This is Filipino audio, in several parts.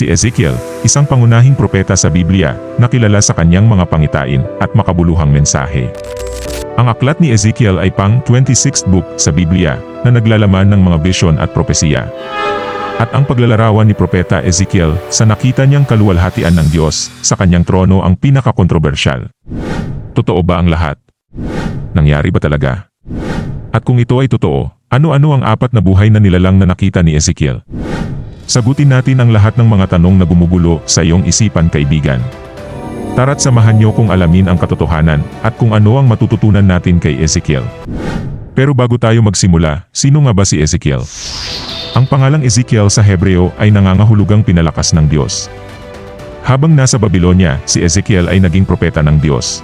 Si Ezekiel, isang pangunahing propeta sa Biblia, na kilala sa kanyang mga pangitain at makabuluhang mensahe. Ang aklat ni Ezekiel ay pang 26th book sa Biblia na naglalaman ng mga bisyon at propesiya. At ang paglalarawan ni Propeta Ezekiel sa nakita niyang kaluwalhatian ng Diyos sa kanyang trono ang pinakakontrobersyal. Totoo ba ang lahat? Nangyari ba talaga? At kung ito ay totoo, ano-ano ang apat na buhay na nilalang na nakita ni Ezekiel? Sagutin natin ang lahat ng mga tanong na gumugulo sa iyong isipan kaibigan. Tara't samahan niyo kung alamin ang katotohanan at kung ano ang matututunan natin kay Ezekiel. Pero bago tayo magsimula, sino nga ba si Ezekiel? Ang pangalang Ezekiel sa Hebreo ay nangangahulugang pinalakas ng Diyos. Habang nasa Babylonia, si Ezekiel ay naging propeta ng Diyos.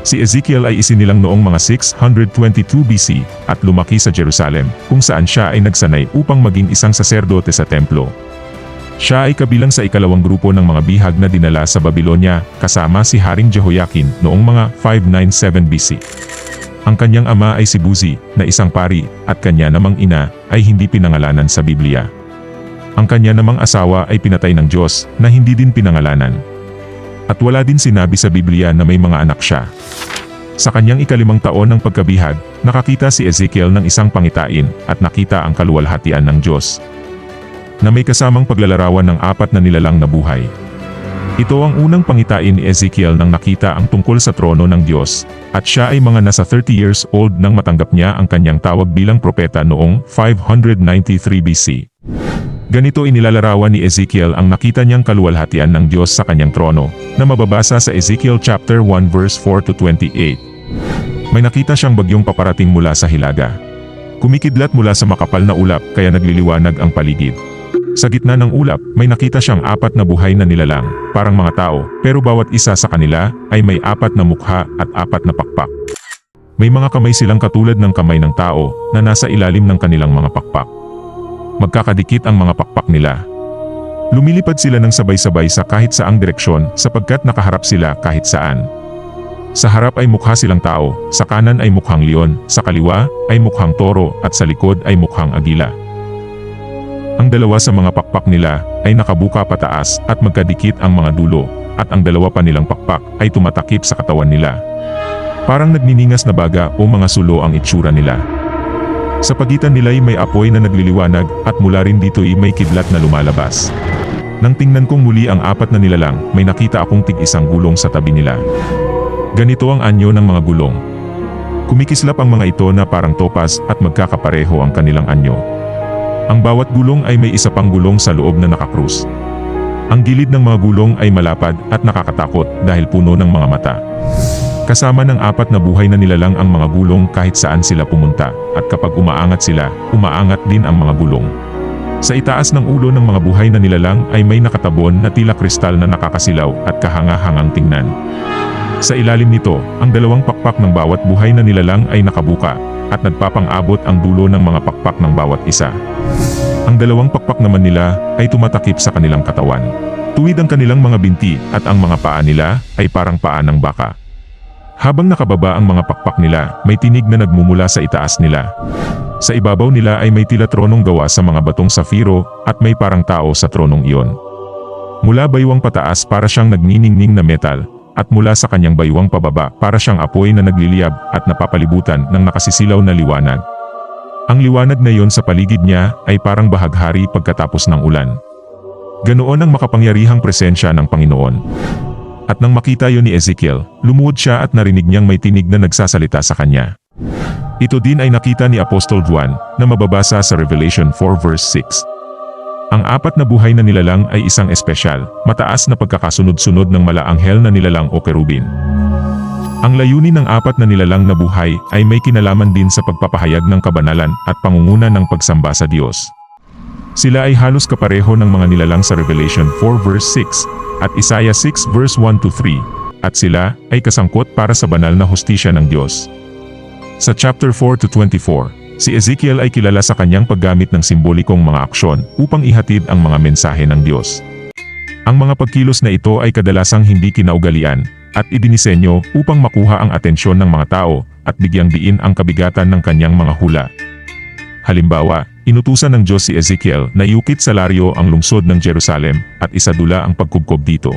Si Ezekiel ay isinilang noong mga 622 BC at lumaki sa Jerusalem, kung saan siya ay nagsanay upang maging isang saserdote sa templo. Siya ay kabilang sa ikalawang grupo ng mga bihag na dinala sa Babylonia kasama si Haring Jehoiakim noong mga 597 BC. Ang kanyang ama ay si Buzi, na isang pari, at kanya namang ina ay hindi pinangalanan sa Biblia. Ang kanya namang asawa ay pinatay ng Diyos na hindi din pinangalanan. At wala din sinabi sa Biblia na may mga anak siya. Sa kanyang ikalimang taon ng pagkabihag, nakakita si Ezekiel ng isang pangitain at nakita ang kaluwalhatian ng Diyos. Na may kasamang paglalarawan ng apat na nilalang na buhay. Ito ang unang pangitain ni Ezekiel nang nakita ang tungkol sa trono ng Diyos, at siya ay mga nasa 30 years old nang matanggap niya ang kanyang tawag bilang propeta noong 593 BC. Ganito inilalarawan ni Ezekiel ang nakita niyang kaluwalhatian ng Diyos sa kanyang trono, na mababasa sa Ezekiel chapter 1 verse 4 to 28. May nakita siyang bagyong paparating mula sa hilaga. Kumikidlat mula sa makapal na ulap kaya nagliliwanag ang paligid. Sa gitna ng ulap, may nakita siyang apat na buhay na nilalang, parang mga tao, pero bawat isa sa kanila ay may apat na mukha at apat na pakpak. May mga kamay silang katulad ng kamay ng tao na nasa ilalim ng kanilang mga pakpak magkakadikit ang mga pakpak nila. Lumilipad sila ng sabay-sabay sa kahit saang direksyon sapagkat nakaharap sila kahit saan. Sa harap ay mukha silang tao, sa kanan ay mukhang leon, sa kaliwa ay mukhang toro at sa likod ay mukhang agila. Ang dalawa sa mga pakpak nila ay nakabuka pataas at magkadikit ang mga dulo, at ang dalawa pa nilang pakpak ay tumatakip sa katawan nila. Parang nagniningas na baga o mga sulo ang itsura nila. Sa pagitan nila'y may apoy na nagliliwanag at mula rin dito'y may kidlat na lumalabas. Nang tingnan kong muli ang apat na nilalang, may nakita akong tig-isang gulong sa tabi nila. Ganito ang anyo ng mga gulong. Kumikislap ang mga ito na parang topas at magkakapareho ang kanilang anyo. Ang bawat gulong ay may isa pang gulong sa loob na nakakrus. Ang gilid ng mga gulong ay malapad at nakakatakot dahil puno ng mga mata. Kasama ng apat na buhay na nilalang ang mga gulong kahit saan sila pumunta, at kapag umaangat sila, umaangat din ang mga gulong. Sa itaas ng ulo ng mga buhay na nilalang ay may nakatabon na tila kristal na nakakasilaw at kahanga-hangang tingnan. Sa ilalim nito, ang dalawang pakpak ng bawat buhay na nilalang ay nakabuka, at nagpapang-abot ang dulo ng mga pakpak ng bawat isa. Ang dalawang pakpak naman nila ay tumatakip sa kanilang katawan. Tuwid ang kanilang mga binti at ang mga paa nila ay parang paa ng baka. Habang nakababa ang mga pakpak nila, may tinig na nagmumula sa itaas nila. Sa ibabaw nila ay may tila tronong gawa sa mga batong safiro at may parang tao sa tronong iyon. Mula baywang pataas para siyang nagniningning na metal, at mula sa kanyang baywang pababa para siyang apoy na nagliliyab at napapalibutan ng nakasisilaw na liwanag. Ang liwanag na iyon sa paligid niya ay parang bahaghari pagkatapos ng ulan. Ganoon ang makapangyarihang presensya ng Panginoon. At nang makita yon ni Ezekiel, lumuhod siya at narinig niyang may tinig na nagsasalita sa kanya. Ito din ay nakita ni Apostol Juan na mababasa sa Revelation 4 verse 6. Ang apat na buhay na nilalang ay isang espesyal, mataas na pagkakasunod-sunod ng malaanghel na nilalang o kerubin. Ang layunin ng apat na nilalang na buhay ay may kinalaman din sa pagpapahayag ng kabanalan at pangunguna ng pagsamba sa Diyos. Sila ay halos kapareho ng mga nilalang sa Revelation 4 verse 6 at Isaiah 6 verse 1 to 3, at sila ay kasangkot para sa banal na hustisya ng Diyos. Sa chapter 4 to 24, si Ezekiel ay kilala sa kanyang paggamit ng simbolikong mga aksyon upang ihatid ang mga mensahe ng Diyos. Ang mga pagkilos na ito ay kadalasang hindi kinaugalian at idinisenyo upang makuha ang atensyon ng mga tao at bigyang diin ang kabigatan ng kanyang mga hula. Halimbawa, Inutusan ng Diyos si Ezekiel na iukit sa laryo ang lungsod ng Jerusalem at isadula ang pagkubkob dito.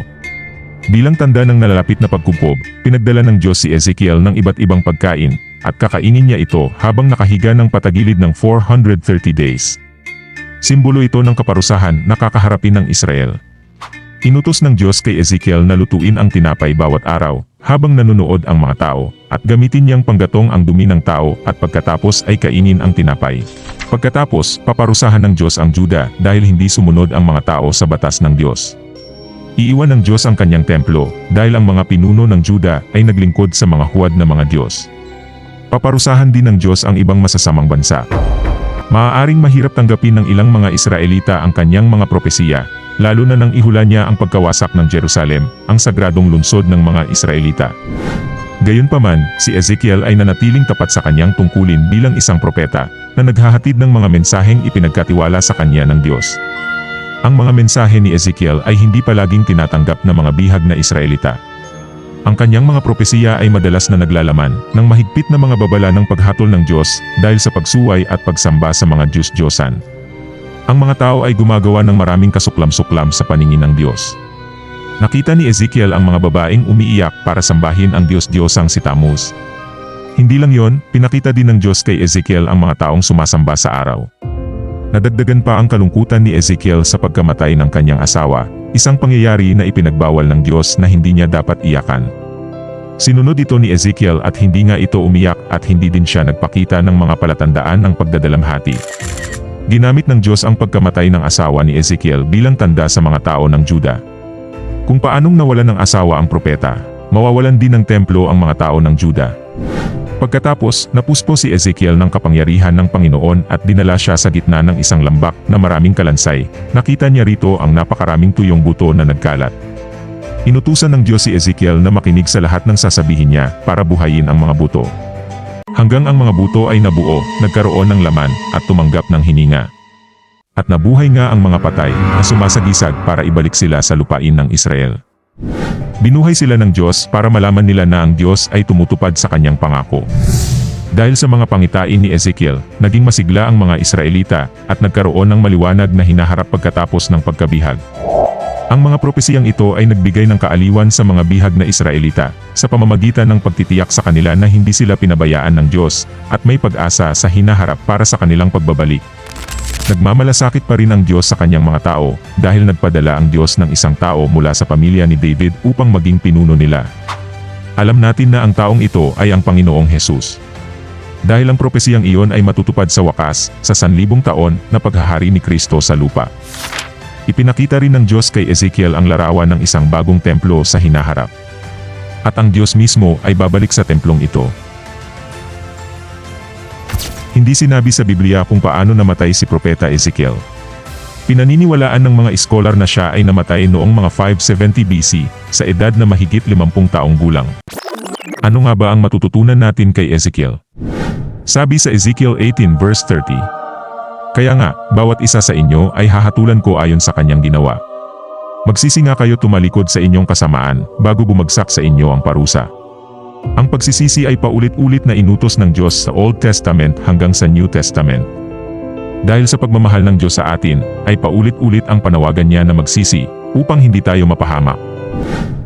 Bilang tanda ng nalalapit na pagkubkob, pinagdala ng Diyos si Ezekiel ng iba't ibang pagkain at kakainin niya ito habang nakahiga ng patagilid ng 430 days. Simbolo ito ng kaparusahan na kakaharapin ng Israel. Inutos ng Diyos kay Ezekiel na lutuin ang tinapay bawat araw, habang nanonood ang mga tao, at gamitin niyang panggatong ang dumi ng tao at pagkatapos ay kainin ang tinapay. Pagkatapos, paparusahan ng Diyos ang Juda dahil hindi sumunod ang mga tao sa batas ng Diyos. Iiwan ng Diyos ang kanyang templo dahil ang mga pinuno ng Juda ay naglingkod sa mga huwad na mga Diyos. Paparusahan din ng Diyos ang ibang masasamang bansa. Maaaring mahirap tanggapin ng ilang mga Israelita ang kanyang mga propesiya, lalo na nang ihula niya ang pagkawasak ng Jerusalem, ang sagradong lungsod ng mga Israelita. Gayunpaman, si Ezekiel ay nanatiling tapat sa kanyang tungkulin bilang isang propeta, na naghahatid ng mga mensaheng ipinagkatiwala sa kanya ng Diyos. Ang mga mensahe ni Ezekiel ay hindi palaging tinatanggap ng mga bihag na Israelita. Ang kanyang mga propesiya ay madalas na naglalaman ng mahigpit na mga babala ng paghatol ng Diyos dahil sa pagsuway at pagsamba sa mga Diyos-Diyosan. Ang mga tao ay gumagawa ng maraming kasuklam-suklam sa paningin ng Diyos. Nakita ni Ezekiel ang mga babaeng umiiyak para sambahin ang Diyos-Diyosang si Tammuz. Hindi lang yon, pinakita din ng Diyos kay Ezekiel ang mga taong sumasamba sa araw. Nadagdagan pa ang kalungkutan ni Ezekiel sa pagkamatay ng kanyang asawa, isang pangyayari na ipinagbawal ng Diyos na hindi niya dapat iyakan. Sinunod ito ni Ezekiel at hindi nga ito umiyak at hindi din siya nagpakita ng mga palatandaan ng pagdadalamhati. Ginamit ng Diyos ang pagkamatay ng asawa ni Ezekiel bilang tanda sa mga tao ng Juda. Kung paanong nawalan ng asawa ang propeta, mawawalan din ng templo ang mga tao ng Juda. Pagkatapos, napuspo si Ezekiel ng kapangyarihan ng Panginoon at dinala siya sa gitna ng isang lambak na maraming kalansay. Nakita niya rito ang napakaraming tuyong buto na nagkalat. Inutusan ng Diyos si Ezekiel na makinig sa lahat ng sasabihin niya para buhayin ang mga buto. Hanggang ang mga buto ay nabuo, nagkaroon ng laman, at tumanggap ng hininga. At nabuhay nga ang mga patay na sumasagisag para ibalik sila sa lupain ng Israel. Binuhay sila ng Diyos para malaman nila na ang Diyos ay tumutupad sa kanyang pangako. Dahil sa mga pangitain ni Ezekiel, naging masigla ang mga Israelita at nagkaroon ng maliwanag na hinaharap pagkatapos ng pagkabihag. Ang mga propesiyang ito ay nagbigay ng kaaliwan sa mga bihag na Israelita, sa pamamagitan ng pagtitiyak sa kanila na hindi sila pinabayaan ng Diyos, at may pag-asa sa hinaharap para sa kanilang pagbabalik. Nagmamalasakit pa rin ang Diyos sa kanyang mga tao, dahil nagpadala ang Diyos ng isang tao mula sa pamilya ni David upang maging pinuno nila. Alam natin na ang taong ito ay ang Panginoong Hesus. Dahil ang propesiyang iyon ay matutupad sa wakas, sa sanlibong taon na paghahari ni Kristo sa lupa. Ipinakita rin ng Diyos kay Ezekiel ang larawan ng isang bagong templo sa hinaharap. At ang Diyos mismo ay babalik sa templong ito. Hindi sinabi sa Biblia kung paano namatay si Propeta Ezekiel. Pinaniniwalaan ng mga iskolar na siya ay namatay noong mga 570 BC, sa edad na mahigit 50 taong gulang. Ano nga ba ang matututunan natin kay Ezekiel? Sabi sa Ezekiel 18 verse 30. Kaya nga, bawat isa sa inyo ay hahatulan ko ayon sa kanyang ginawa. Magsisi nga kayo tumalikod sa inyong kasamaan, bago bumagsak sa inyo ang parusa. Ang pagsisisi ay paulit-ulit na inutos ng Diyos sa Old Testament hanggang sa New Testament. Dahil sa pagmamahal ng Diyos sa atin, ay paulit-ulit ang panawagan niya na magsisi, upang hindi tayo mapahamak.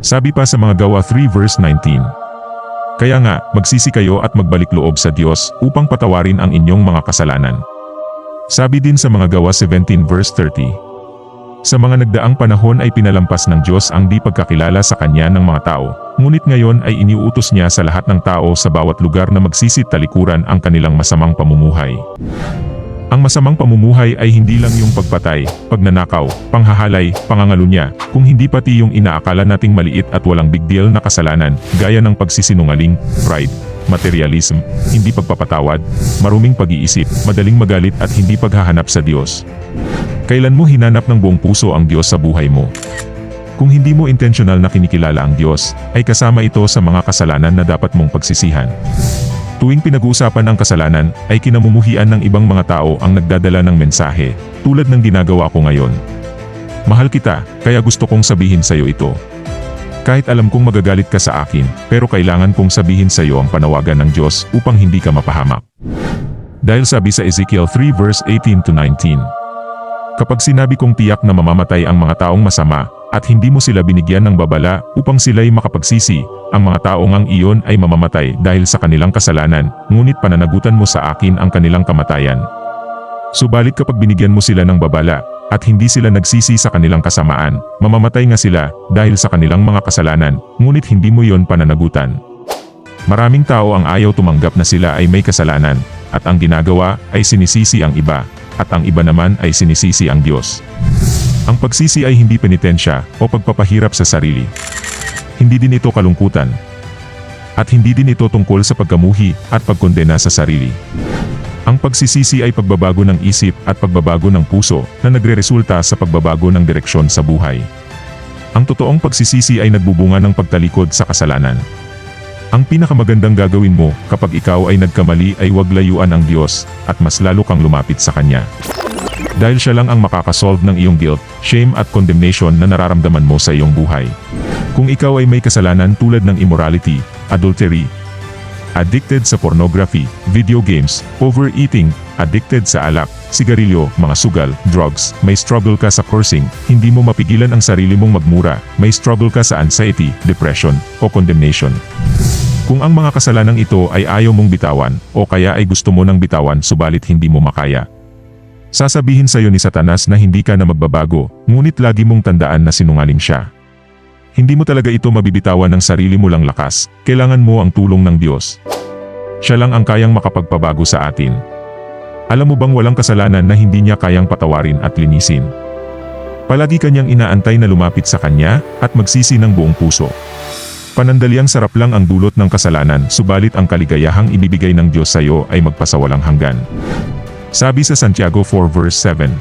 Sabi pa sa mga gawa 3 verse 19. Kaya nga, magsisi kayo at magbalik loob sa Diyos upang patawarin ang inyong mga kasalanan. Sabi din sa mga gawa 17 verse 30. Sa mga nagdaang panahon ay pinalampas ng Diyos ang di pagkakilala sa Kanya ng mga tao, ngunit ngayon ay iniuutos niya sa lahat ng tao sa bawat lugar na magsisit talikuran ang kanilang masamang pamumuhay. Ang masamang pamumuhay ay hindi lang yung pagpatay, pagnanakaw, panghahalay, pangangalunya, kung hindi pati yung inaakala nating maliit at walang big deal na kasalanan, gaya ng pagsisinungaling, pride, materialism, hindi pagpapatawad, maruming pag-iisip, madaling magalit at hindi paghahanap sa Diyos. Kailan mo hinanap ng buong puso ang Diyos sa buhay mo? Kung hindi mo intentional na kinikilala ang Diyos, ay kasama ito sa mga kasalanan na dapat mong pagsisihan. Tuwing pinag-uusapan ang kasalanan, ay kinamumuhian ng ibang mga tao ang nagdadala ng mensahe, tulad ng ginagawa ko ngayon. Mahal kita, kaya gusto kong sabihin sa iyo ito. Kahit alam kong magagalit ka sa akin, pero kailangan kong sabihin sa iyo ang panawagan ng Diyos upang hindi ka mapahamak. Dahil sabi sa Ezekiel 3 verse 18 to 19. Kapag sinabi kong tiyak na mamamatay ang mga taong masama, at hindi mo sila binigyan ng babala upang sila'y makapagsisi, ang mga taong ang iyon ay mamamatay dahil sa kanilang kasalanan, ngunit pananagutan mo sa akin ang kanilang kamatayan. Subalit kapag binigyan mo sila ng babala, at hindi sila nagsisi sa kanilang kasamaan, mamamatay nga sila dahil sa kanilang mga kasalanan, ngunit hindi mo yon pananagutan. Maraming tao ang ayaw tumanggap na sila ay may kasalanan, at ang ginagawa ay sinisisi ang iba, at ang iba naman ay sinisisi ang Diyos. Ang pagsisi ay hindi penitensya o pagpapahirap sa sarili. Hindi din ito kalungkutan. At hindi din ito tungkol sa pagkamuhi at pagkondena sa sarili. Ang pagsisisi ay pagbabago ng isip at pagbabago ng puso na nagreresulta sa pagbabago ng direksyon sa buhay. Ang totoong pagsisisi ay nagbubunga ng pagtalikod sa kasalanan. Ang pinakamagandang gagawin mo kapag ikaw ay nagkamali ay huwag layuan ang Diyos at mas lalo kang lumapit sa Kanya. Dahil siya lang ang makakasolve ng iyong guilt, shame at condemnation na nararamdaman mo sa iyong buhay. Kung ikaw ay may kasalanan tulad ng immorality, adultery, addicted sa pornography, video games, overeating, addicted sa alak, sigarilyo, mga sugal, drugs, may struggle ka sa cursing, hindi mo mapigilan ang sarili mong magmura, may struggle ka sa anxiety, depression, o condemnation. Kung ang mga kasalanang ito ay ayaw mong bitawan, o kaya ay gusto mo nang bitawan subalit hindi mo makaya. Sasabihin sa iyo ni Satanas na hindi ka na magbabago, ngunit lagi mong tandaan na sinungaling siya. Hindi mo talaga ito mabibitawan ng sarili mo lang lakas, kailangan mo ang tulong ng Diyos. Siya lang ang kayang makapagpabago sa atin. Alam mo bang walang kasalanan na hindi niya kayang patawarin at linisin? Palagi kanyang inaantay na lumapit sa kanya at magsisi ng buong puso. Panandaliang sarap lang ang dulot ng kasalanan subalit ang kaligayahang ibibigay ng Diyos sa iyo ay magpasawalang hanggan. Sabi sa Santiago 4 verse 7.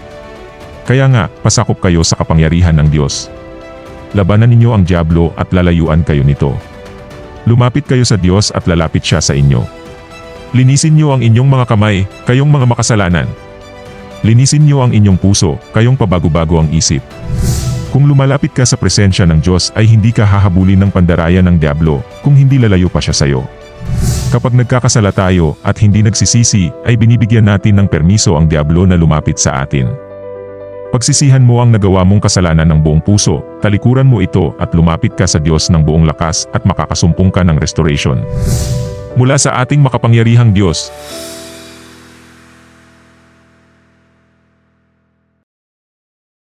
Kaya nga, pasakop kayo sa kapangyarihan ng Diyos. Labanan ninyo ang Diablo at lalayuan kayo nito. Lumapit kayo sa Diyos at lalapit siya sa inyo. Linisin niyo ang inyong mga kamay, kayong mga makasalanan. Linisin niyo ang inyong puso, kayong pabago-bago ang isip. Kung lumalapit ka sa presensya ng Diyos ay hindi ka hahabulin ng pandarayan ng Diablo, kung hindi lalayo pa siya sa iyo. Kapag nagkakasala tayo at hindi nagsisisi, ay binibigyan natin ng permiso ang Diablo na lumapit sa atin. Pagsisihan mo ang nagawa mong kasalanan ng buong puso, talikuran mo ito at lumapit ka sa Diyos ng buong lakas at makakasumpong ka ng restoration. Mula sa ating makapangyarihang Diyos,